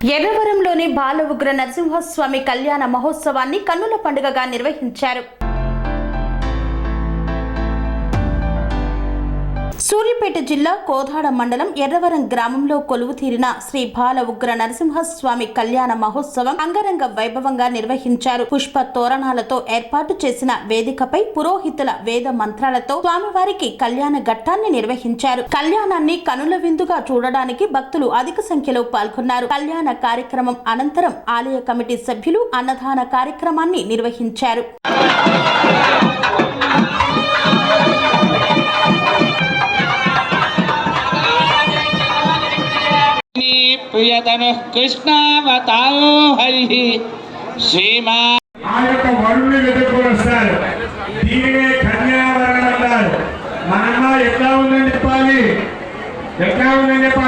ఎర్రవరంలోని బాల ఉగ్ర నరసింహస్వామి కళ్యాణ మహోత్సవాన్ని కన్నుల పండుగగా నిర్వహించారు. సూర్యాపేట జిల్లా కోదాడ మండలం ఎర్రవరం గ్రామంలో కొలువు తీరిన శ్రీ బాల ఉగ్ర నరసింహస్వామి కళ్యాణ మహోత్సవం అంగరంగ వైభవంగా నిర్వహించారు. పుష్ప తోరణాలతో ఏర్పాటు చేసిన వేదికపై పురోహితుల వేద మంత్రాలతో స్వామివారికి కళ్యాణ ఘట్టాన్ని నిర్వహించారు. కళ్యాణాన్ని కనుల విందుగా చూడడానికి భక్తులు అధిక సంఖ్యలో పాల్గొన్నారు. కళ్యాణ కార్యక్రమం అనంతరం ఆలయ కమిటీ సభ్యులు అన్నదాన కార్యక్రమాన్ని నిర్వహించారు. ప్రియతను కృష్ణావతారో హరి శ్రీమా ఆ యొక్క వరుణ్ణి వెతుక్కొని వస్తారు. దీనినే కన్యావరణ అంటారు. మా అమ్మ ఎట్లా ఉందని చెప్పాలి? ఎట్లా ఉందని చెప్పాలి?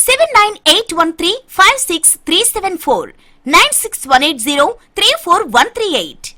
seven nine eight one three five six three seven four nine six one eight zero three four one three eight